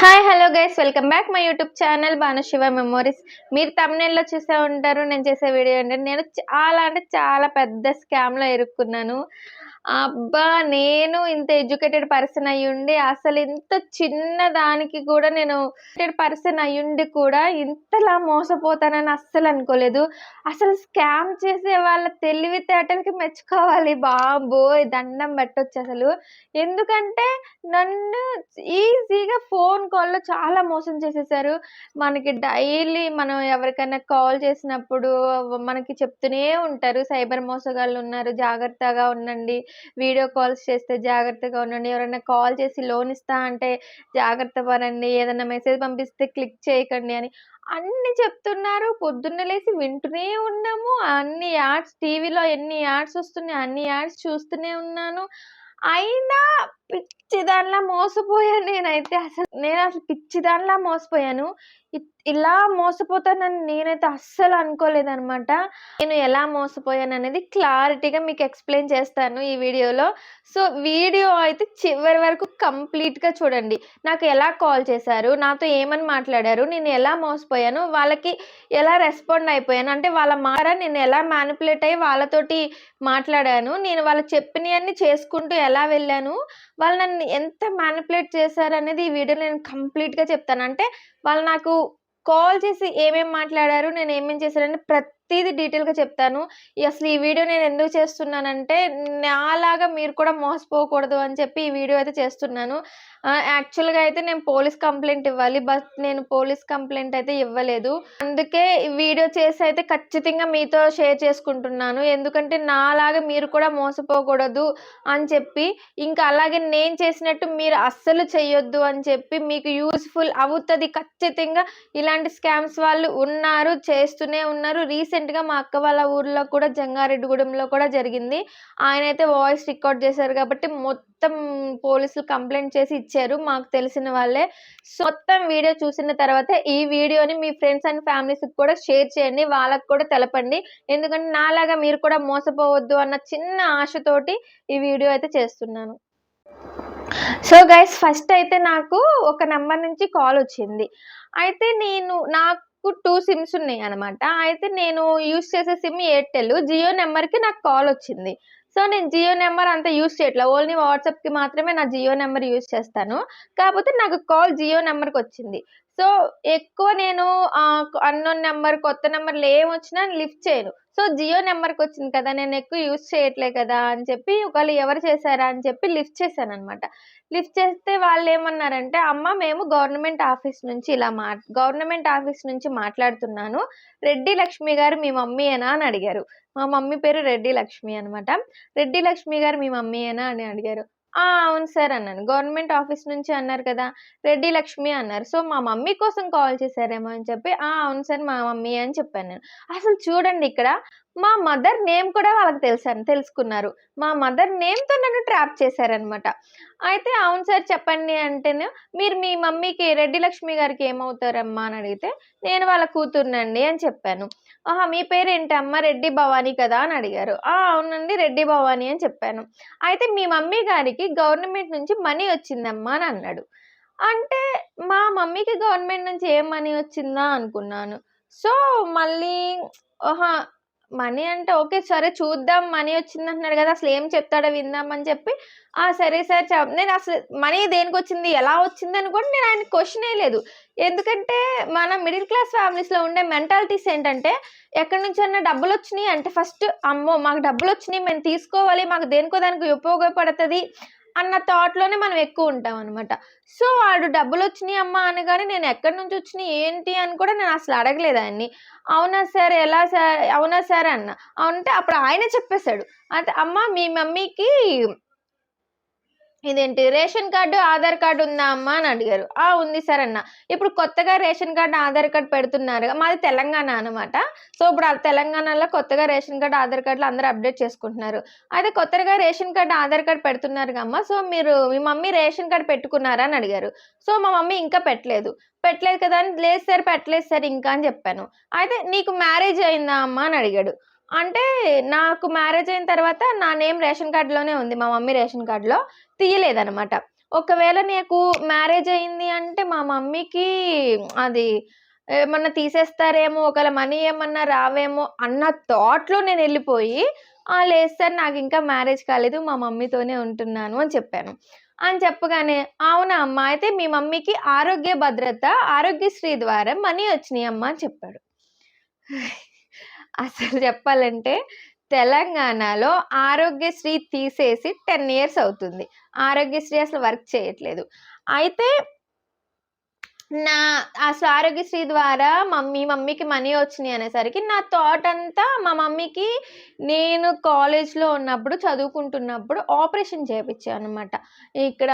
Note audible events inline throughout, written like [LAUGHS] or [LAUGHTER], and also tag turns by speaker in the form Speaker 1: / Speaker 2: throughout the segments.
Speaker 1: Hi hello guys welcome back my YouTube channel Bhanushiva memories మీరు తమిళలో చూసే ఉంటారు నేను చేసే వీడియో ఏంటంటే నేను చాలా అంటే చాలా పెద్ద స్కామ్లో ఇరుక్కున్నాను. అబ్బా నేను ఇంత ఎడ్యుకేటెడ్ పర్సన్ అయ్యుండి అసలు ఇంత చిన్న దానికి కూడా నేను ఎడ్యుకేటెడ్ పర్సన్ అయ్యుండి కూడా ఇంతలా మోసపోతానని అస్సలు అనుకోలేదు అసలు స్కామ్ చేసే వాళ్ళ తెలివితేటలకి మెచ్చుకోవాలి బాబోయ్ దండం పెట్టొచ్చు అసలు ఎందుకంటే నన్ను ఈజీగా ఫోన్ కాల్‌లో చాలా మోసం చేసేసారు. మనకి డైలీ మనం ఎవరికైనా కాల్ చేసినప్పుడు మనకి చెప్తూనే ఉంటారు. సైబర్ మోసగాళ్ళు ఉన్నారు జాగ్రత్తగా ఉండండి. వీడియో కాల్స్ చేస్తే జాగ్రత్తగా ఉండండి. ఎవరైనా కాల్ చేసి లోన్ ఇస్తా అంటే జాగ్రత్త పడండి. ఏదైనా మెసేజ్ పంపిస్తే క్లిక్ చేయకండి అని అన్ని చెప్తున్నారు. పొద్దున్నే లేసి వింటూనే ఉన్నాము. అన్ని యాడ్స్ టీవీలో ఎన్ని యాడ్స్ వస్తున్నాయి అన్ని యాడ్స్ చూస్తూనే ఉన్నాను. అయినా పిచ్చి దానిలా మోసపోయాను నేనైతే అసలు. నేను అసలు పిచ్చి దానిలా మోసపోయాను. ఇలా మోసపోతానని నేనైతే అస్సలు అనుకోలేదనమాట. నేను ఎలా మోసపోయాను అనేది క్లారిటీగా మీకు ఎక్స్‌ప్లెయిన్ చేస్తాను ఈ వీడియోలో. సో, వీడియో అయితే చివరి వరకు కంప్లీట్‌గా చూడండి. నాకు ఎలా కాల్ చేశారు? నాతో ఏమని మాట్లాడారు? నేను ఎలా మోసపోయాను? వాళ్ళకి ఎలా రెస్పాండ్ అయిపోయాను? అంటే వాళ్ళ మార నేను ఎలా మ్యానిపులేట్ అయ్యి వాళ్ళతోటి మాట్లాడాను? నేను వాళ్ళు చెప్పినవన్నీ చేసుకుంటూ ఎలా వెళ్ళాను? వాళ్ళు నన్ను ఎంత మ్యానిపులేట్ చేశారనేది ఈ వీడియోలో నేను కంప్లీట్‌గా చెప్తాను. అంటే వాళ్ళు నాకు కాల్ చేసి ఏమేమి మాట్లాడారు? నేను ఏమేం చేశానని ప్రతీది డీటెయిల్‌గా చెప్తాను. ఈ అసలు ఈ వీడియో నేను ఎందుకు చేస్తున్నానంటే నాలాగా మీరు కూడా మోసపోకూడదు అని చెప్పి ఈ వీడియో అయితే చేస్తున్నాను. యాక్చువల్‌గా అయితే నేను పోలీస్ కంప్లైంట్ ఇవ్వాలి. బట్ నేను పోలీస్ కంప్లైంట్ అయితే ఇవ్వలేదు. అందుకే ఈ వీడియో చేసి అయితే ఖచ్చితంగా మీతో షేర్ చేసుకుంటున్నాను. ఎందుకంటే నాలాగా మీరు కూడా మోసపోకూడదు అని చెప్పి, ఇంకా అలాగే నేను చేసినట్టు మీరు అస్సలు చెయ్యొద్దు అని చెప్పి మీకు యూస్ఫుల్ అవుతుంది ఖచ్చితంగా. ఇలాంటి స్కామ్స్ వాళ్ళు ఉన్నారు. చేస్తూనే ఉన్నారు. రీసెంట్ రీసెంట్‌గా మా అక్క వాళ్ళ ఊర్లో కూడా జంగారెడ్డిగూడెంలో కూడా జరిగింది. ఆయన అయితే వాయిస్ రికార్డ్ చేశారు కాబట్టి మొత్తం పోలీసులు కంప్లైంట్ చేసి ఇచ్చారు. మాకు తెలిసిన వాళ్ళే. సో, మొత్తం వీడియో చూసిన తర్వాత ఈ వీడియోని మీ ఫ్రెండ్స్ అండ్ ఫ్యామిలీస్‌కి కూడా షేర్ చేయండి. వాళ్ళకు కూడా తెలపండి. ఎందుకంటే నాలాగా మీరు కూడా మోసపోవద్దు అన్న చిన్న ఆశతోటి ఈ వీడియో అయితే చేస్తున్నాను. సో, గైస్ ఫస్ట్ అయితే నాకు ఒక నెంబర్ నుంచి కాల్ వచ్చింది. అయితే నేను నాకు టూ సిమ్స్ ఉన్నాయి అనమాట అయితే నేను యూజ్ చేసే సిమ్ ఎయిర్టెల్. జియో నెంబర్కి నాకు కాల్ వచ్చింది. సో, నేను జియో నెంబర్ అంతా యూస్ చేయట్లేదు ఓన్లీ వాట్సాప్‌కి మాత్రమే నా జియో నెంబర్ యూజ్ చేస్తాను. కాకపోతే నాకు కాల్ జియో నెంబర్కి వచ్చింది సో, ఎక్కువ నేను అన్‌నోన్ నెంబర్ కొత్త నెంబర్లు ఏమొచ్చినా లిఫ్ట్ చేయను. సో, జియో నెంబర్కి వచ్చింది కదా! నేను ఎక్కువ యూజ్ చేయట్లే కదా! అని చెప్పి ఒకవేళ ఎవరు చేశారా అని చెప్పి లిఫ్ట్ చేశాననమాట. లిఫ్ట్ చేస్తే వాళ్ళు ఏమన్నారంటే "అమ్మ మేము గవర్నమెంట్ ఆఫీస్ నుంచి ఇలా మా గవర్నమెంట్ ఆఫీస్ నుంచి మాట్లాడుతున్నాను. రెడ్డి లక్ష్మి గారు మీ మమ్మీయేనా?" అని అడిగారు. మా మమ్మీ పేరు రెడ్డి లక్ష్మి అనమాట. "రెడ్డి లక్ష్మి గారు మీ మమ్మీయేనా?" అని అడిగారు. "ఆ! అవును సార్" అన్నాను. "గవర్నమెంట్ ఆఫీస్ నుంచి అన్నారు కదా! రెడ్డి లక్ష్మి అన్నారు. సో, మా మమ్మీ కోసం కాల్ చేశారేమో" అని చెప్పి, "ఆ! అవును సార్ మా మమ్మీ అని చెప్పాను నేను. అసలు చూడండి ఇక్కడ మా మదర్ నేమ్ కూడా వాళ్ళకి తెలిసాను తెలుసుకున్నారు. మా మదర్ నేమ్‌తో నన్ను ట్రాప్ చేశారనమాట. అయితే "అవును సార్ చెప్పండి" అంటేనే "మీరు మీ మమ్మీకి రెడ్డి లక్ష్మి గారికి ఏమవుతారమ్మా?" అని అడిగితే, "నేను వాళ్ళ కూతురినండి" అని చెప్పాను. "ఆహా! మీ పేరు ఏంటమ్మా రెడ్డి భవాని కదా!" అని అడిగారు. "ఆ! అవునండి రెడ్డి భవానీ అని చెప్పాను. అయితే "మీ మమ్మీ గారికి గవర్నమెంట్ నుంచి మనీ వచ్చిందమ్మా" అని అన్నాడు. అంటే మా మమ్మీకి గవర్నమెంట్ నుంచి ఏం మనీ వచ్చిందా అనుకున్నాను. సో, మళ్ళీ ఆహా! మనీ అంటే ఓకే. సరే చూద్దాం మనీ వచ్చిందంటున్నాడు కదా! అసలు ఏం చెప్తాడో విందాం అని చెప్పి, "ఆ! సరే సార్ నేను అసలు మనీ దేనికి వచ్చింది ఎలా వచ్చిందని కూడా నేను ఆయన క్వశ్చన్ లేదు ఎందుకంటే మన మిడిల్ క్లాస్ ఫ్యామిలీస్‌లో ఉండే మెంటాలిటీస్ ఏంటంటే, ఎక్కడి నుంచన్నా డబ్బులొచ్చినియి అంటే ఫస్ట్ అమ్మో! మాకు డబ్బులు వచ్చినాయి మేము తీసుకోవాలి. మాకు దేనికో దానికి ఉపయోగపడుతుంది అన్న థాట్‌లోనే మనం ఎక్కువ ఉంటాం అనమాట సో, వాడు డబ్బులు వచ్చినాయి అమ్మా" అనగానే నేను ఎక్కడి నుంచి వచ్చినాయి ఏంటి? అని కూడా నేను అసలు అడగలేదు ఆయన్ని. "అవునా సార్ ఎలా సార్?" "అవునా సార్" అన్నా. అంటే అప్పుడు ఆయనే చెప్పేశాడు అంటే "అమ్మ మీ మమ్మీకి" ఇదేంటి రేషన్ కార్డు ఆధార్ కార్డు ఉందా అమ్మా? అని అడిగారు. "ఆ! ఉంది సార్" అన్నా. ఇప్పుడు కొత్తగా రేషన్ కార్డు ఆధార్ కార్డ్ పెడుతున్నారు. మాది తెలంగాణ అనమాట. సో, ఇప్పుడు తెలంగాణలో కొత్తగా రేషన్ కార్డు ఆధార్ కార్డులు అందరూ అప్డేట్ చేసుకుంటున్నారు. అయితే కొత్తగా రేషన్ కార్డు ఆధార్ కార్డ్ పెడుతున్నారు అమ్మ. సో, మీరు మీ మమ్మీ రేషన్ కార్డు పెట్టుకున్నారా? అని అడిగారు. సో, మా మమ్మీ ఇంకా పెట్టలేదు. పెట్టలేదు కదా! అని లేదు సార్ పెట్టలేదు సార్ ఇంకా అని చెప్పాను. అయితే "నీకు మ్యారేజ్ అయిందా అమ్మా?" అని అడిగాడు. అంటే నాకు మ్యారేజ్ అయిన తర్వాత నా నేమ్ రేషన్ కార్డులోనే ఉంది. మా మమ్మీ రేషన్ కార్డులో తీయలేదనమాట. ఒకవేళ నీకు మ్యారేజ్ అయింది అంటే మా మమ్మీకి అది ఏమన్నా తీసేస్తారేమో ఒకవేళ మనీ ఏమన్నా రావేమో అన్న థాట్లో నేను వెళ్ళిపోయి "ఆ, లేదు సార్ నాకు ఇంకా మ్యారేజ్ కాలేదు మా మమ్మీతోనే ఉంటున్నాను అని చెప్పాను అని చెప్పగానే అవునా అమ్మ అయితే మీ మమ్మీకి ఆరోగ్య భద్రత ఆరోగ్యశ్రీ ద్వారా మనీ వచ్చినాయి అమ్మ అని చెప్పాడు అసలు చెప్పాలంటే తెలంగాణలో ఆరోగ్యశ్రీ తీసేసి టెన్ ఇయర్స్ అవుతుంది. ఆరోగ్యశ్రీ అసలు వర్క్ చేయట్లేదు. అయితే నా అసలు ఆరోగ్యశ్రీ ద్వారా మమ్మీ మమ్మీకి మనీ వచ్చినాయి అనేసరికి నా థాట్ అంతా మా మమ్మీకి నేను కాలేజ్లో ఉన్నప్పుడు చదువుకుంటున్నప్పుడు ఆపరేషన్ చేయించాను అనమాట ఇక్కడ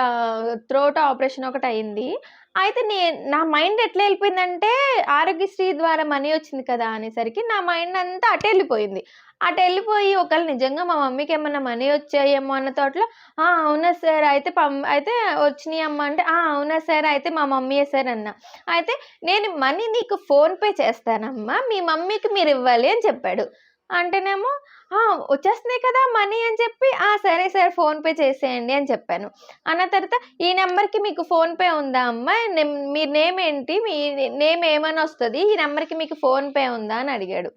Speaker 1: త్రోట్ ఆపరేషన్ ఒకటి అయింది అయితే నే నా మైండ్ ఎట్లా వెళ్ళిపోయిందంటే ఆరోగ్యశ్రీ ద్వారా మనీ వచ్చింది కదా అనేసరికి నా మైండ్ అంతా అటు వెళ్ళిపోయింది. అటు వెళ్ళిపోయి ఒకవేళ నిజంగా మా మమ్మీకి ఏమన్నా మనీ వచ్చాయేమో అన్న తోటలో "ఆ, అవునా సార్ అయితే పం అయితే వచ్చినాయి అమ్మ అంటే "ఆ, అవునా సార్ అయితే మా మమ్మీయే సార్ అన్న. అయితే నేను మనీ నీకు ఫోన్పే చేస్తానమ్మా మీ మమ్మీకి మీరు ఇవ్వాలి అని చెప్పాడు. అంటేనేమో "ఆ, వచ్చేస్తున్నాయి కదా మనీ అని చెప్పి "ఆ, సరే సార్ ఫోన్పే చేసేయండి అని చెప్పాను. అన్న తర్వాత ఈ నెంబర్కి మీకు ఫోన్పే ఉందా అమ్మా? నెమ్- మీ నేమ్ ఏంటి? మీ నేమ్ ఏమని వస్తుంది? ఈ నెంబర్కి మీకు ఫోన్పే ఉందా? అని అడిగాడు.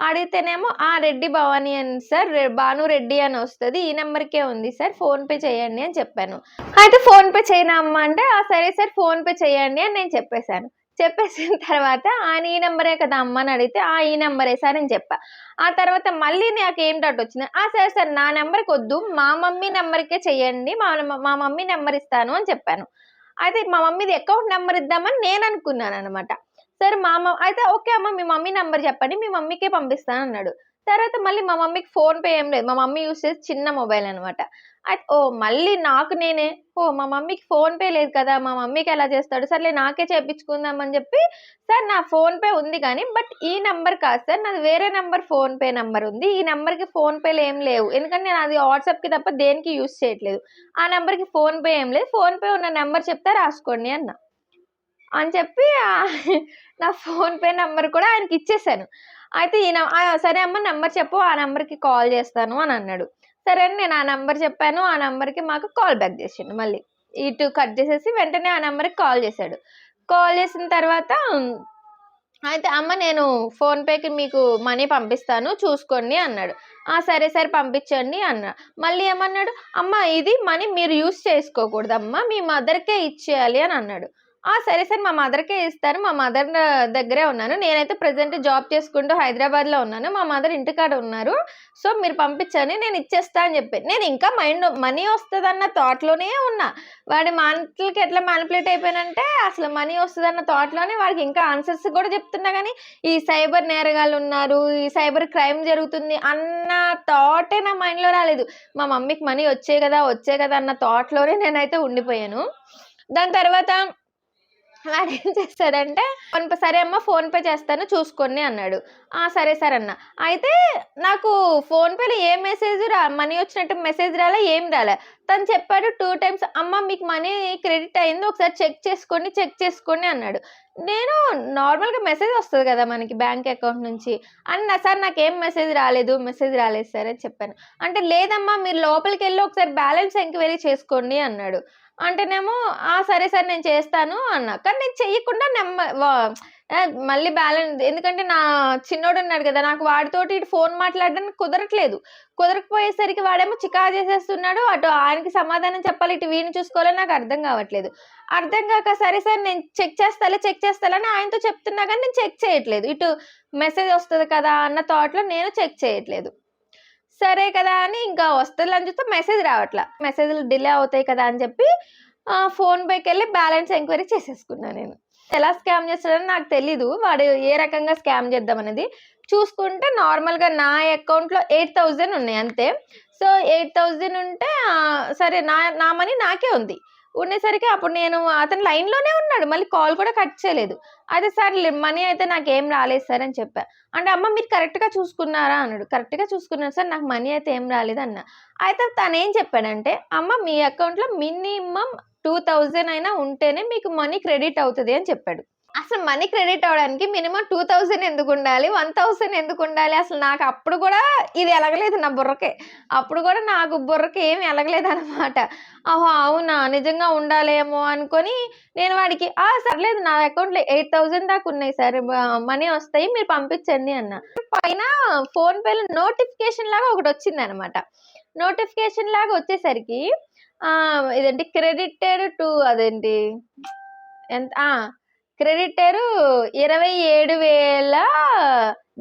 Speaker 1: అడిగితేనేమో ఆ! రెడ్డి భవానీ అని సార్ రె- భాను రెడ్డి అని వస్తుంది. ఈ నెంబర్కే ఉంది సార్ ఫోన్పే చేయండి అని చెప్పాను. అయితే ఫోన్పే చేయనా అమ్మ? అంటే ఆ! సరే సార్ ఫోన్పే చేయండి అని నేను చెప్పేశాను. చెప్పేసిన తర్వాత ఆయన ఈ నెంబరే కదా అమ్మ అని అడిగితే ఆ ఈ నెంబరే సార్ అని చెప్పా. ఆ తర్వాత మళ్ళీ నాకు ఏం డౌట్ వచ్చింది? ఆ సరే సార్ నా నెంబర్కి వద్దు. మా మమ్మీ నెంబర్కే చెయ్యండి. మా మా మమ్మీ నెంబర్ ఇస్తాను అని చెప్పాను. అయితే మా మమ్మీది అకౌంట్ నెంబర్ ఇద్దామని నేను అనుకున్నాను అనమాట సరే మా మమ్ అయితే ఓకే అమ్మ మీ మమ్మీ నెంబర్ చెప్పండి. మీ మమ్మీకే పంపిస్తాను అన్నాడు. తర్వాత మళ్ళీ మా మమ్మీకి ఫోన్ పే ఏం లేదు. మా మమ్మీ యూస్ చేసి చిన్న మొబైల్ అనమాట అయితే ఓ మళ్ళీ నాకు నేనే ఓ మా మమ్మీకి ఫోన్ పే లేదు కదా మా మమ్మీకి ఎలా చేస్తాడు? సర్లే నాకే చేపించుకుందామని చెప్పి సార్ నా ఫోన్ పే ఉంది కానీ బట్ ఈ నెంబర్ కాదు సార్ నాది వేరే నెంబర్ ఫోన్ పే నెంబర్ ఉంది. ఈ నెంబర్కి ఫోన్ పేలు ఏం లేవు. ఎందుకంటే నేను అది వాట్సాప్కి తప్ప దేనికి యూస్ చేయట్లేదు. ఆ నెంబర్కి ఫోన్ పే ఏం లేదు. ఫోన్ పే ఉన్న నెంబర్ చెప్తే రాసుకోండి అన్న. అని చెప్పి నా ఫోన్ పే నెంబర్ కూడా ఆయనకి ఇచ్చేసాను. అయితే ఈ సరే అమ్మ నెంబర్ చెప్పు ఆ నెంబర్కి కాల్ చేస్తాను అని అన్నాడు. సరే అని నేను ఆ నెంబర్ చెప్పాను ఆ నెంబర్కి మాకు కాల్ బ్యాక్ చేసిండు మళ్ళీ. ఇటు కట్ చేసేసి వెంటనే ఆ నెంబర్కి కాల్ చేశాడు. కాల్ చేసిన తర్వాత అయితే అమ్మ నేను ఫోన్పేకి మీకు మనీ పంపిస్తాను చూసుకోండి అన్నాడు. ఆ సరే సరే పంపించండి అన్నా మళ్ళీ ఏమన్నాడు? అమ్మ ఇది మనీ మీరు యూస్ చేసుకోకూడదమ్మా మీ మదర్కే ఇచ్చేయాలి అని అన్నాడు. సరే సరే మా మదర్కే ఇస్తాను మా మదర్ దగ్గరే ఉన్నాను. నేనైతే ప్రజెంట్ జాబ్ చేసుకుంటూ హైదరాబాద్లో ఉన్నాను. మా మదర్ ఇంటికాడ ఉన్నారు. సో మీరు పంపించండి నేను ఇచ్చేస్తా అని చెప్పి నేను ఇంకా మైండ్ మనీ వస్తుందన్న థాట్లోనే ఉన్నా. వాడి మాటలకి ఎట్లా మ్యానిపులేట్ అయిపోయానంటే అసలు మనీ వస్తుందన్న థాట్లోనే వాడికి ఇంకా ఆన్సర్స్ కూడా చెప్తున్నా కానీ ఈ సైబర్ నేరగాళ్ళు ఉన్నారు ఈ సైబర్ క్రైమ్ జరుగుతుంది అన్న థాటే నా మైండ్లో రాలేదు. మా మమ్మీకి మనీ వచ్చే కదా వచ్చే కదా అన్న థాట్లోనే నేనైతే ఉండిపోయాను. దాని తర్వాత [LAUGHS] వాడు ఏం చేస్తాడంటే ఫోన్ పే సరే అమ్మ ఫోన్పే చేస్తాను చూసుకోండి అన్నాడు. ఆ సరే సార్ అన్న. అయితే నాకు ఫోన్పేలో ఏ మెసేజ్ రా మనీ వచ్చినట్టు మెసేజ్ రాలే ఏం రాలే? తను చెప్పాడు టూ టైమ్స్ అమ్మ మీకు మనీ క్రెడిట్ అయింది ఒకసారి చెక్ చేసుకోండి చెక్ చేసుకోండి అన్నాడు. నేను నార్మల్గా మెసేజ్ వస్తుంది కదా మనకి బ్యాంక్ అకౌంట్ నుంచి. అన్న సార్ నాకేం మెసేజ్ రాలేదు మెసేజ్ రాలేదు సార్ అని చెప్పాను. అంటే లేదమ్మా మీరు లోపలికి వెళ్ళి ఒకసారి బ్యాలెన్స్ ఎంక్వైరీ చేసుకోండి అన్నాడు. అంటేనేమో ఆ సరే సరే నేను చేస్తాను అన్నా. కానీ నేను చెయ్యకుండా నెమ్మ మళ్ళీ బ్యాలెన్స్ ఎందుకంటే నా చిన్నోడు ఉన్నాడు కదా నాకు వాడితోటి ఇటు ఫోన్ మాట్లాడడానికి కుదరట్లేదు. కుదరకపోయేసరికి వాడేమో చికా చేసేస్తున్నాడు అటు ఆయనకి సమాధానం చెప్పాలి ఇటు వీడిని చూసుకోవాలని నాకు అర్థం కావట్లేదు. అర్థం కాక సరే సరే నేను చెక్ చేస్తాలే చెక్ చేస్తాలని ఆయనతో చెప్తున్నా కానీ నేను చెక్ చేయట్లేదు. ఇటు మెసేజ్ వస్తుంది కదా అన్న థాట్లో నేను చెక్ చేయట్లేదు. సరే కదా అని ఇంకా వస్తుంది అని చూస్తే మెసేజ్ రావట్లా. మెసేజ్లు డిలే అవుతాయి కదా అని చెప్పి ఫోన్పేకి ఫోన్ వెళ్ళి బ్యాలెన్స్ ఎంక్వైరీ చేసేసుకున్నాను నేను. ఎలా స్కామ్ చేస్తాడని నాకు తెలీదు. వాడు ఏ రకంగా స్కామ్ చేద్దాం అనేది చూసుకుంటే నార్మల్గా నా అకౌంట్లో ఎయిట్ థౌజండ్ ఉన్నాయి అంతే. సో ఎయిట్ థౌజండ్ ఉంటే సరే నా నా మనీ నాకే ఉంది. ఉండేసరికి అప్పుడు నేను అతను లైన్లోనే ఉన్నాడు. మళ్ళీ కాల్ కూడా కట్ చేయలేదు. అయితే సార్ మనీ అయితే నాకు ఏం రాలేదు సార్ అని చెప్పా. అంటే అమ్మ మీరు కరెక్ట్గా చూసుకున్నారా అన్నాడు. కరెక్ట్గా చూసుకున్నాను సార్ నాకు మనీ అయితే ఏం రాలేదు అన్న. అయితే తను ఏం చెప్పాడంటే అమ్మ మీ అకౌంట్లో మినిమం టూ థౌజండ్ అయినా ఉంటేనే మీకు మనీ క్రెడిట్ అవుతుంది అని చెప్పాడు. అసలు మనీ క్రెడిట్ అవ్వడానికి మినిమం టూ థౌజండ్ ఎందుకు ఉండాలి? వన్ థౌసండ్ ఎందుకు ఉండాలి? అసలు నాకు అప్పుడు కూడా ఇది ఎలగలేదు నా బుర్రకే. అప్పుడు కూడా నాకు బుర్రకి ఏమి ఎలగలేదు అనమాట ఓహో అవునా? నిజంగా ఉండాలేమో అనుకొని నేను వాడికి ఆ సర్లేదు నా అకౌంట్లో ఎయిట్ థౌజండ్ దాకా ఉన్నాయి సార్. మనీ వస్తాయి మీరు పంపించండి అన్న. పైన ఫోన్పేలో నోటిఫికేషన్ లాగా ఒకటి వచ్చింది అనమాట నోటిఫికేషన్ లాగా వచ్చేసరికి ఇదేంటి క్రెడిటెడ్ టు అదేంటి? ఎంత క్రెడిటర్ ఇరవై ఏడు వేల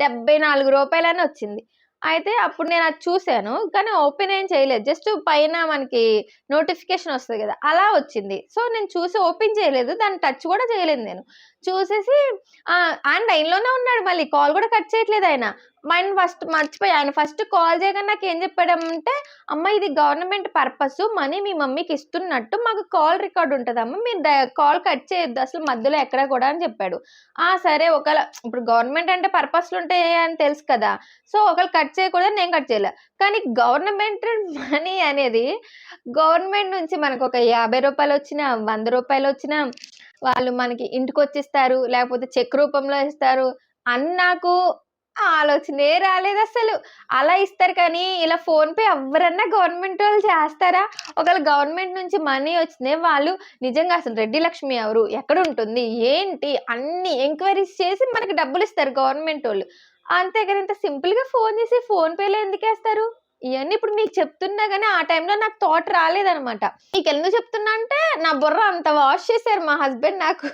Speaker 1: డెబ్బై నాలుగు రూపాయలని వచ్చింది. అయితే అప్పుడు నేను అది చూశాను కానీ ఓపెన్ ఏం చేయలేదు. జస్ట్ పైన మనకి నోటిఫికేషన్ వస్తుంది కదా అలా వచ్చింది. సో నేను చూసి ఓపెన్ చేయలేదు దాన్ని టచ్ కూడా చేయలేదు నేను. చూసేసి ఆయన లైన్లోనే ఉన్నాడు మళ్ళీ కాల్ కూడా కట్ చేయట్లేదు ఆయన. ఆయన ఫస్ట్ మర్చిపోయి. ఆయన ఫస్ట్ కాల్ చేయగానే నాకు ఏం చెప్పాడంటే అమ్మ ఇది గవర్నమెంట్ పర్పస్ మనీ మీ మమ్మీకి ఇస్తున్నట్టు మాకు కాల్ రికార్డ్ ఉంటుందమ్మ మీరు కాల్ కట్ చేయొద్దు అసలు మధ్యలో ఎక్కడ కూడా అని చెప్పాడు. ఆ సరే ఒకవేళ ఇప్పుడు గవర్నమెంట్ అంటే పర్పస్లు ఉంటాయి అని తెలుసు కదా సో ఒకవేళ కట్ చేయకూడదు నేను కట్ చేయలే. కానీ గవర్నమెంట్ మనీ అనేది గవర్నమెంట్ నుంచి మనకు ఒక యాభై రూపాయలు వచ్చినా వంద రూపాయలు వచ్చినా వాళ్ళు మనకి ఇంటికి వచ్చిస్తారు లేకపోతే చెక్ రూపంలో ఇస్తారు. అని నాకు ఆలోచనే రాలేదు అసలు. అలా ఇస్తారు కానీ ఇలా ఫోన్పే ఎవరన్నా గవర్నమెంట్ వాళ్ళు చేస్తారా? ఒకవేళ గవర్నమెంట్ నుంచి మనీ వచ్చినాయి వాళ్ళు నిజంగా అసలు రెడ్డి లక్ష్మి ఎవరు? ఎక్కడ ఉంటుంది? ఏంటి? అన్ని ఎంక్వైరీస్ చేసి మనకి డబ్బులు ఇస్తారు గవర్నమెంట్ వాళ్ళు. అంతేగాని ఇంత సింపుల్గా ఫోన్ చేసి ఫోన్పేలో ఎందుకు వేస్తారు ఇవన్నీ ఇప్పుడు మీకు చెప్తున్నా కానీ ఆ టైంలో నాకు థాట్ రాలేదనమాట మీకు ఎందుకు చెప్తున్నా అంటే నా బుర్ర అంత వాష్ చేశారు మా హస్బెండ్ నాకు.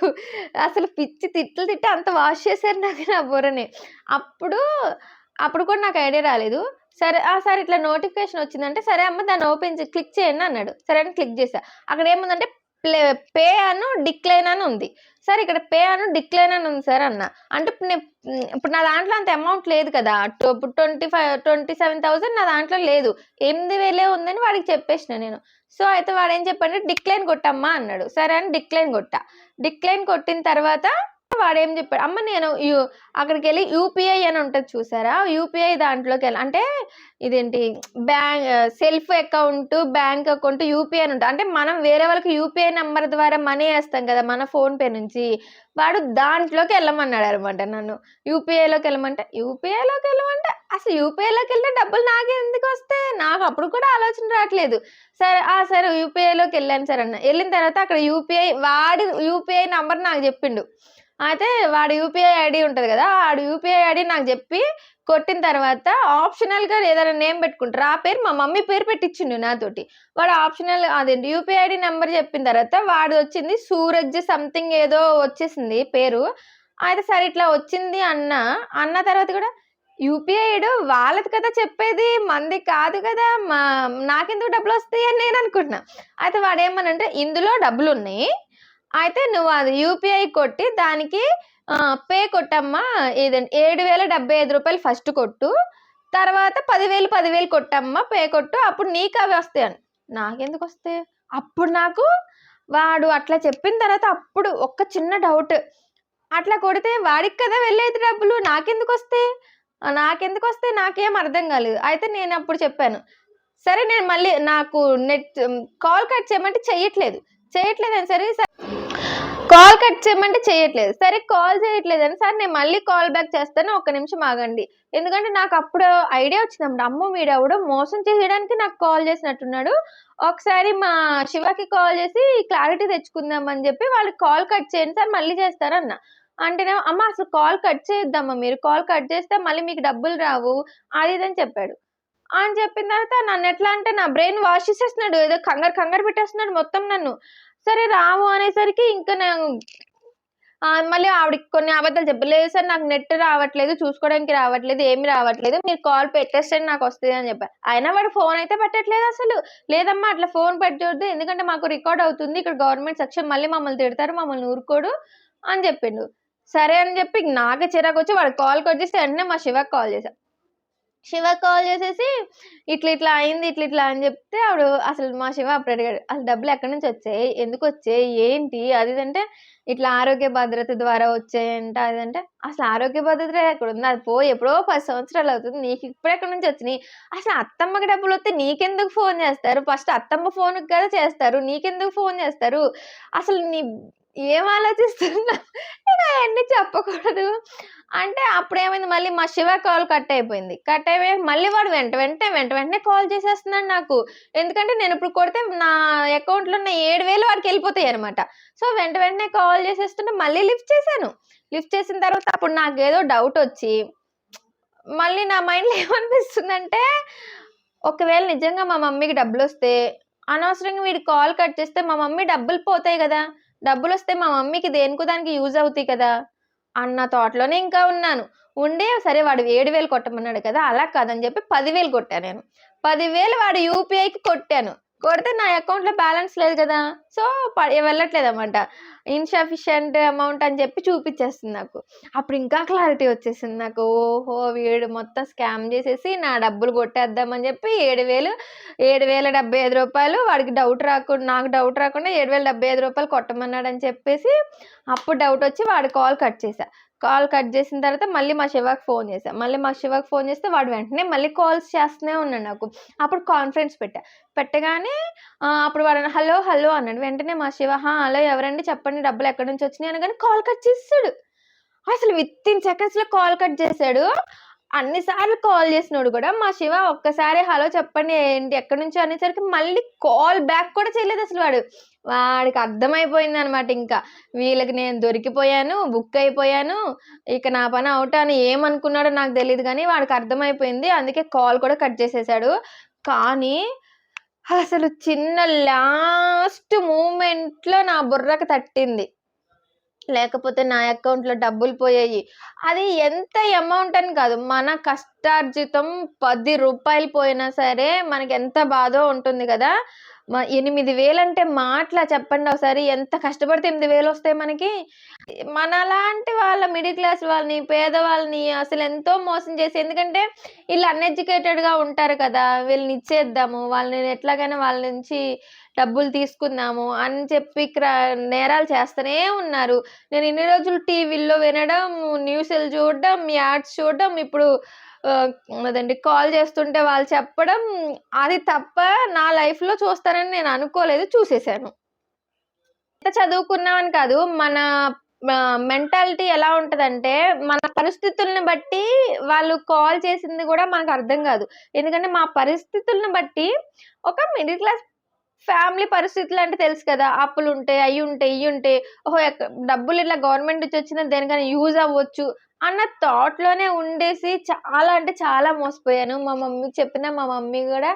Speaker 1: అసలు పిచ్చి తిట్లు తిట్టి అంత వాష్ చేశారు నాకు నా బుర్రని. అప్పుడు అప్పుడు కూడా నాకు ఐడియా రాలేదు. సరే ఆ సరే ఇట్లా నోటిఫికేషన్ వచ్చిందంటే సరే అమ్మ దాన్ని ఓపెన్ క్లిక్ చేయండి అన్నాడు. సరే అని క్లిక్ చేశా. అక్కడ ఏముందంటే ప్లే పే అను డిక్లైన్ అని ఉంది. సార్ ఇక్కడ పే అను డిక్లైన్ అని ఉంది సార్ అన్న. అంటే ఇప్పుడు నేను ఇప్పుడు నా దాంట్లో అంత అమౌంట్ లేదు కదా. Twenty five twenty seven thousand నా దాంట్లో లేదు. ఎనిమిది వేలే ఉందని వాడికి చెప్పేసిన నేను. సో అయితే వాడు ఏం చెప్పండి? డిక్లైన్ కొట్టమ్మా అన్నాడు. సరే అని డిక్లైన్ కొట్టా. డిక్లైన్ కొట్టిన తర్వాత వాడేం చెప్పాడు? అమ్మ నేను యూ అక్కడికి వెళ్ళి యూపీఐ అని ఉంటుంది చూసారా? యూపీఐ దాంట్లోకి వెళ్ళి అంటే ఇదేంటి bank self account bank account UPI అని ఉంటుంది. అంటే మనం వేరే వాళ్ళకి యూపీఐ నెంబర్ ద్వారా మనీ వేస్తాం కదా మన ఫోన్ పే నుంచి. వాడు దాంట్లోకి వెళ్ళమన్నాడు అనమాట నన్ను. యూపీఐలోకి వెళ్ళమంటే యూపీఐలోకి వెళ్ళమంటే అసలు యూపీఐలోకి వెళ్తే డబ్బులు నాకే ఎందుకు వస్తే నాకు అప్పుడు కూడా ఆలోచన రావట్లేదు. సరే ఆ సరే యూపీఐలోకి వెళ్ళాను సరే అన్న. వెళ్ళిన తర్వాత అక్కడ యూపీఐ వాడి యూపీఐ నంబర్ నాకు చెప్పిండు. అయితే వాడు యూపీఐ ఐడి ఉంటుంది కదా వాడు యూపీఐ ఐడి నాకు చెప్పి కొట్టిన తర్వాత ఆప్షనల్గా ఏదైనా నేమ్ పెట్టుకుంటారు. ఆ పేరు మా మమ్మీ పేరు పెట్టించిండు నాతోటి. వాడు ఆప్షనల్ అదేంటి యూపీఐ ఐడి నెంబర్ చెప్పిన తర్వాత వాడు వచ్చింది సూరజ్ సంథింగ్ ఏదో వచ్చేసింది పేరు. అయితే సరే ఇట్లా వచ్చింది అన్న అన్న తర్వాత కూడా యూపీఐ ఐడి వాళ్ళది కదా చెప్పేది మంది కాదు కదా మా నాకెందుకు డబ్బులు వస్తాయి అని నేను అనుకుంటున్నా. అయితే వాడు ఏమనంటే ఇందులో డబ్బులు ఉన్నాయి అయితే నువ్వు అది యూపీఐ కొట్టి దానికి పే కొట్టమ్మా ఏదండి ఏడు వేల డెబ్బై ఐదు రూపాయలు ఫస్ట్ కొట్టు తర్వాత పదివేలు పదివేలు కొట్టమ్మా పే కొట్టు అప్పుడు నీకు అవి వస్తాయని నాకెందుకు వస్తాయి? అప్పుడు నాకు వాడు అట్లా చెప్పిన తర్వాత అప్పుడు ఒక్క చిన్న డౌట్. అట్లా కొడితే వాడికి కదా వెళ్ళేది డబ్బులు నాకెందుకు వస్తాయి? నాకెందుకు వస్తాయి? నాకేం అర్థం కాలేదు. అయితే నేను అప్పుడు చెప్పాను సరే నేను మళ్ళీ నాకు నెట్ కాల్ కట్ చేయమంటే చెయ్యట్లేదు. చేయట్లేదు అని సరే కాల్ కట్ చేయమంటే చేయట్లేదు. సరే కాల్ చేయట్లేదు అని సార్ నేను మళ్ళీ కాల్ బ్యాక్ చేస్తాను ఒక్క నిమిషం ఆగండి. ఎందుకంటే నాకు అప్పుడు ఐడియా వచ్చినప్పుడు అమ్మ వీడెవడో మోసం చేయడానికి నాకు కాల్ చేసినట్టున్నాడు. ఒకసారి మా శివకి కాల్ చేసి క్లారిటీ తెచ్చుకుందాం అని చెప్పి వాళ్ళకి కాల్ కట్ చేయండి సార్ మళ్ళీ చేస్తారన్న. అంటేనే అమ్మ అసలు కాల్ కట్ చేయొద్దమ్మా మీరు కాల్ కట్ చేస్తే మళ్ళీ మీకు డబ్బులు రావు. అది ఇది అని చెప్పాడు. అని చెప్పిన తర్వాత నన్ను ఎట్లా అంటే నా బ్రెయిన్ వాష్ చేసేస్తున్నాడు ఏదో కంగారు కంగారు పెట్టేస్తున్నాడు మొత్తం నన్ను. సరే రావు అనేసరికి ఇంకా నేను మళ్ళీ ఆవిడకి కొన్ని అబద్ధాలు చెప్పలేదు. సార్ నాకు నెట్ రావట్లేదు చూసుకోవడానికి రావట్లేదు ఏమి రావట్లేదు. మీరు కాల్ పెట్టేస్తే నాకు వస్తుంది అని చెప్పారు అయినా వాడు ఫోన్ అయితే పెట్టట్లేదు అసలు. లేదమ్మా అట్లా ఫోన్ పెట్టకూడదు. ఎందుకంటే మాకు రికార్డ్ అవుతుంది. ఇక్కడ గవర్నమెంట్ సెక్షన్ మళ్ళీ మమ్మల్ని తిడతారు మమ్మల్ని ఊరుకోడు అని చెప్పిండు. సరే అని చెప్పి నాకే చిరాకు వచ్చి వాడు కాల్ కట్ చేస్తే వెంటనే మా శివకి కాల్ చేశాను శివ కాల్ చేసేసి ఇట్లా ఇట్లా అయింది ఇట్లా ఇట్లా అని చెప్తే ఆవిడ అసలు మా శివ అప్పుడు అడిగాడు అసలు డబ్బులు ఎక్కడి నుంచి వచ్చాయి? ఎందుకు వచ్చాయి? ఏంటి? అది ఇది అంటే ఇట్లా ఆరోగ్య భద్రత ద్వారా వచ్చాయంట అదంటే అసలు ఆరోగ్య భద్రత ఎక్కడ ఉంది? అది పో ఎప్పుడో పది సంవత్సరాలు అవుతుంది నీకు ఇప్పుడు ఎక్కడి నుంచి వచ్చినాయి? అసలు అత్తమ్మకి డబ్బులు వస్తే నీకెందుకు ఫోన్ చేస్తారు? ఫస్ట్ అత్తమ్మ ఫోన్కి కదా చేస్తారు నీకెందుకు ఫోన్ చేస్తారు? అసలు నీ ఏం ఆలోచిస్తున్నా నేను అవన్నీ చెప్పకూడదు. అంటే అప్పుడేమైంది మళ్ళీ మా శివ కాల్ కట్ అయిపోయింది. కట్ అయిపోయి మళ్ళీ వాడు వెంట వెంటనే, వెంట వెంటనే కాల్ చేసేస్తున్నాడు నాకు. ఎందుకంటే నేను ఇప్పుడు కొడితే నా అకౌంట్‌లో ఉన్న ఏడు వేలు వారికి వెళ్ళిపోతాయి అనమాట సో, వెంట వెంటనే కాల్ చేసేస్తుంటే మళ్ళీ లిఫ్ట్ చేశాను. లిఫ్ట్ చేసిన తర్వాత అప్పుడు నాకు ఏదో డౌట్ వచ్చి మళ్ళీ నా మైండ్‌లో ఏమనిపిస్తుందంటే, ఒకవేళ నిజంగా మా మమ్మీకి డబ్బులు వస్తే అనవసరంగా వీడి కాల్ కట్ చేస్తే మా మమ్మీ డబ్బులు పోతాయి కదా డబ్బులు వస్తే మా మమ్మీకి దేనికో దానికి యూజ్ అవుతాయి కదా! అన్న తోటలోనే ఇంకా ఉన్నాను. ఉండే సరే వాడు ఏడు వేలు కొట్టమన్నాడు కదా! అలా కాదని చెప్పి పదివేలు కొట్టాను నేను. పదివేలు వాడు యూపీఐకి కొట్టాను. కొడితే నా అకౌంట్‌లో బ్యాలెన్స్ లేదు కదా సో, ప వెళ్ళట్లేదనమాట. ఇన్‌సఫిషియంట్ అమౌంట్ అని చెప్పి చూపిచ్చేస్తుంది నాకు. అప్పుడు ఇంకా క్లారిటీ వచ్చేసింది నాకు. ఓహో! వీడు మొత్తం స్కామ్ చేసేసి నా డబ్బులు కొట్టేద్దామని చెప్పి ఏడు వేలు ఏడు వేల డెబ్బై ఐదు రూపాయలు వాడికి డౌట్ రాకుండా నాకు డౌట్ రాకుండా ఏడు వేల డెబ్భై ఐదు రూపాయలు కొట్టమన్నాడని చెప్పేసి అప్పుడు డౌట్ వచ్చి వాడి కాల్ కట్ చేశా. కాల్ కట్ చేసిన తర్వాత మళ్ళీ మా శివకి ఫోన్ చేశా. మళ్ళీ మా శివకి ఫోన్ చేస్తే వాడు వెంటనే మళ్ళీ కాల్స్ చేస్తూనే ఉన్నాడు నాకు. అప్పుడు కాన్ఫరెన్స్ పెట్టా. పెట్టగానే అప్పుడు వాడు హలో, హలో అన్నాడు. వెంటనే మా శివ హలో ఎవరండి చెప్పండి డబ్బులు ఎక్కడి నుంచి వచ్చినాయి అనగానే కాల్ కట్ చేస్తాడు అసలు విత్ ఇన్ సెకండ్స్‌లో కాల్ కట్ చేసాడు. అన్నిసార్లు కాల్ చేసినోడు కూడా మా శివ ఒక్కసారి హలో చెప్పండి ఏంటి ఎక్కడి నుంచో అనేసరికి మళ్ళీ కాల్ బ్యాక్ కూడా చేయలేదు అసలు వాడు. వాడికి అర్థమైపోయింది అనమాట ఇంకా. వీళ్ళకి నేను దొరికిపోయాను, బుక్ అయిపోయాను. ఇక నా పని అవుట్ అని ఏమనుకున్నాడో నాకు తెలియదు కానీ వాడికి అర్థమైపోయింది. అందుకే కాల్ కూడా కట్ చేసేసాడు. కానీ అసలు చిన్న లాస్ట్ మూమెంట్‌లో నా బుర్రకు తట్టింది. లేకపోతే నా అకౌంట్‌లో డబ్బులు పోయాయి. అది ఎంత అమౌంట్ అని కాదు. మన కష్టార్జితం పది రూపాయలు పోయినా సరే మనకి ఎంత బాధో ఉంటుంది కదా మ 8000 అంటే మాటలా చెప్పండి ఒకసారి. ఎంత కష్టపడితే 8000 వస్తాయి మనకి. మనలాంటి వాళ్ళ మిడిల్ క్లాస్ వాళ్ళని, పేదవాళ్ళని ఎంతో మోసం చేసి ఎందుకంటే వీళ్ళు అన్‌ఎడ్యుకేటెడ్‌గా ఉంటారు కదా! వీళ్ళని ఇచ్చేద్దాము. వాళ్ళని ఎట్లాగైనా వాళ్ళ నుంచి డబ్బులు తీసుకుందాము అని చెప్పి నేరాలు చేస్తూనే ఉన్నారు. నేను ఇన్ని రోజులు టీవీల్లో వినడం, న్యూస్‌లు చూడడం, యాడ్స్ చూడడం ఇప్పుడు అదండి కాల్ చేస్తుంటే వాళ్ళు చెప్పడం అది తప్ప నా లైఫ్‌లో చూస్తానని నేను అనుకోలేదు. చూసేసాను. ఎంత చదువుకున్నామని కాదు. మన మెంటాలిటీ ఎలా ఉంటుందంటే మన పరిస్థితులను బట్టి వాళ్ళు కాల్ చేసింది కూడా మనకు అర్థం కాదు ఎందుకంటే మా పరిస్థితులను బట్టి ఒక మిడిల్ క్లాస్ ఫ్యామిలీ పరిస్థితులు అంటే తెలుసు కదా! అప్పులు ఉంటాయి అవి ఉంటాయి ఇవి ఉంటాయి ఓహో! డబ్బులు ఇట్లా గవర్నమెంట్ నుంచి వచ్చినా దేనికైనా యూజ్ అవ్వచ్చు అన్న థాట్‌లోనే ఉండేసి చాలా అంటే చాలా మోసపోయాను. మా మమ్మీకి చెప్పిన మా మమ్మీ కూడా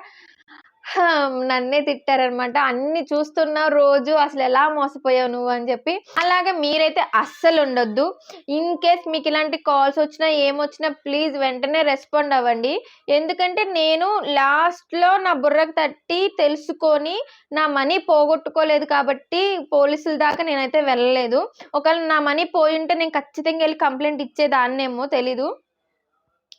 Speaker 1: హా! నన్నే తిట్టారనమాట. అన్ని చూస్తున్నావు రోజు అసలెలా మోసపోయావు నువ్వు అని చెప్పి. అలాగే మీరైతే అస్సలుండొద్దు. ఇన్ కేస్ మీకు ఇలాంటి కాల్స్ వచ్చినా, ఏమొచ్చినా ప్లీజ్ వెంటనే రెస్పాండ్ అవ్వండి. ఎందుకంటే నేను లాస్ట్‌లో నా బుర్రకు తట్టి తెలుసుకొని నా మనీ పోగొట్టుకోలేదు కాబట్టి పోలీసుల దాకా నేనైతే వెళ్ళలేదు. ఒకవేళ నా మనీ పోయుంటే నేను ఖచ్చితంగా ఎళ్ళి కంప్లెయింట్ ఇచ్చేదాన్నేమో తెలీదు.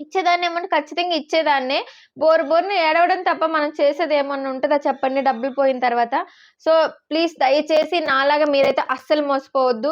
Speaker 1: ఇచ్చేదాన్ని ఏమంటే ఖచ్చితంగా ఇచ్చేదాన్నే. బోరు బోర్ని ఏడవడం తప్ప మనం చేసేది ఏమన్నా ఉంటుందా చెప్పండి డబ్బులు పోయిన తర్వాత. సో, ప్లీజ్ దయచేసి నాలాగా మీరైతే అస్సలు మోసపోవద్దు.